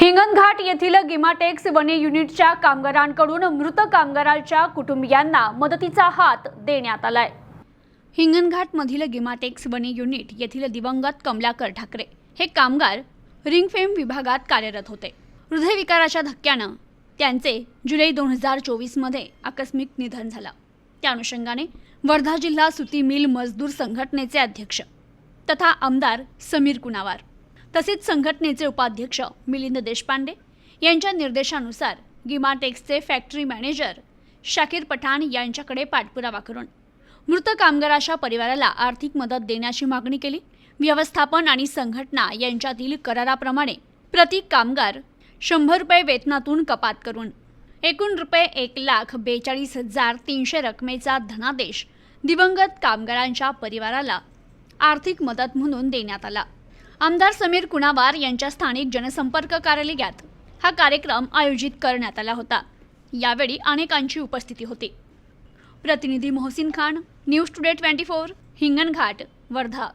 हिंगणघाट येथील गिमाटेक्स वने युनिटच्या कामगारांकडून मृत कामगारांच्या कुटुंबियांना मदतीचा हात देण्यात आलाय. हिंगणघाटमधील गिमाटेक्स वने युनिट येथील दिवंगत कमलाकर ठाकरे हे कामगार रिंगफेम विभागात कार्यरत होते. हृदयविकाराच्या धक्क्यानं त्यांचे जुलै दोन हजार चोवीसमध्ये आकस्मिक निधन झालं. त्या अनुषंगाने वर्धा जिल्हा सुती मिल मजदूर संघटनेचे अध्यक्ष तथा आमदार समीर कुणावार तसेच संघटनेचे उपाध्यक्ष मिलिंद देशपांडे यांच्या निर्देशानुसार गिमाटेक्सचे फॅक्टरी मॅनेजर शाकीर पठाण यांच्याकडे पाठपुरावा करून मृत कामगाराच्या परिवाराला आर्थिक मदत देण्याची मागणी केली. व्यवस्थापन आणि संघटना यांच्यातील कराराप्रमाणे प्रति कामगार शंभर रुपये वेतनातून कपात करून एकूण रुपये एक लाख बेचाळीस हजार तीनशे रकमेचा धनादेश दिवंगत कामगारांच्या परिवाराला आर्थिक मदत म्हणून देण्यात आला. आमदार समीर कुणावार यांच्या स्थानिक जनसंपर्क कार्यालयात हा कार्यक्रम आयोजित करण्यात आला होता. यावेळी अनेकांची उपस्थिती होती. प्रतिनिधी Mohsin Khan news today twenty four Hinganghat Wardha.